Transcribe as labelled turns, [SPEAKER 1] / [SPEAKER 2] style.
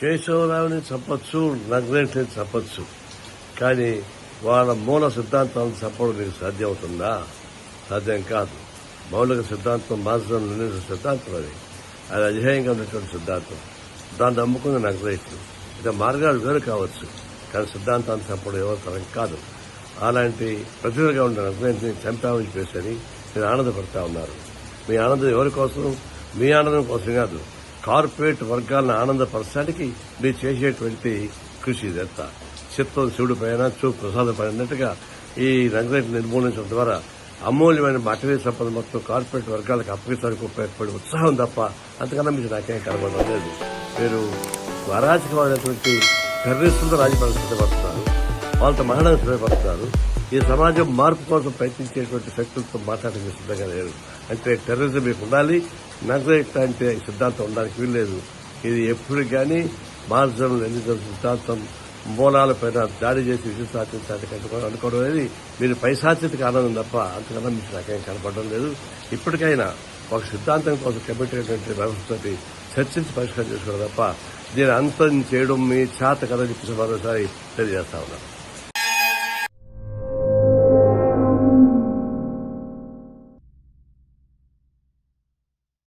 [SPEAKER 1] కేశవరావుని చెప్పచ్చు నగ్రేట్ని చెప్పచ్చు కానీ వాళ్ళ మూల సిద్ధాంతాలను చెప్పడం మీకు సాధ్యమవుతుందా? సాధ్యం కాదు. మౌలిక సిద్ధాంతం మాత్రం నిర్ణయించిన సిద్ధాంతం అది. అది అధ్యాయంగా ఉన్నటువంటి సిద్ధాంతం. దాన్ని నమ్ముకున్న నగ్రేట్లు ఇక మార్గాలు వేరు కావచ్చు కానీ సిద్ధాంతాన్ని చెప్పడం ఎవరి తరం కాదు. అలాంటి ప్రతిభగా ఉన్న నగ్రేట్ని చంపామని చెప్పేసి మీరు ఆనందపడతా ఉన్నారు. మీ ఆనందం ఎవరి కోసం మీ ఆనందం కోసం కాదు. కార్పొరేట్ వర్గాలను ఆనందపరచడానికి మీరు చేసేటువంటి కృషి ఇదంతా చిత్తం శివుడి పైన చూపు ప్రసాదం పడినట్టుగా ఈ రంగురేట్ నిర్మూలించడం ద్వారా అమూల్యమైన మటరీ సంపద మొత్తం కార్పొరేట్ వర్గాలకు అప్పగించడానికి ఉపయోగపడే ఉత్సాహం తప్ప అంతకన్నా మీకు నాకేం కనబడడం లేదు. మీరు అరాచకమైనటువంటి టెర్రరిస్టులతో పరిస్థితి పడుతున్నారు వాళ్ళతో మహిళలు సిద్ధపడుతున్నారు ఈ సమాజం మార్పు కోసం ప్రయత్నించేటువంటి శక్తులతో మాట్లాడడానికి సిద్ధంగా లేదు అంటే టెర్రరిజం మీకు ఉండాలి. నక్సలైట్ అంటే సిద్ధాంతం ఉండడానికి వీల్లేదు. ఇది ఎప్పుడు కానీ మార్గం ఎన్నికల సిద్ధాంతం మూలాలపైన దాడి చేసి విజయం సాధించాలి అనుకోవడం అనేది మీరు పైశాచితికి ఆనందం తప్ప అంతకన్నా మీకు నాకేం కనపడడం లేదు. ఇప్పటికైనా ఒక సిద్ధాంతం కోసం కమిటీ అయినటువంటి చర్చించి పరిష్కారం చేసుకోవడం తప్ప దీని అంతం చేయడం మీ చేత కథ చెప్పి మరోసారి తెలియజేస్తా ఉన్నాను.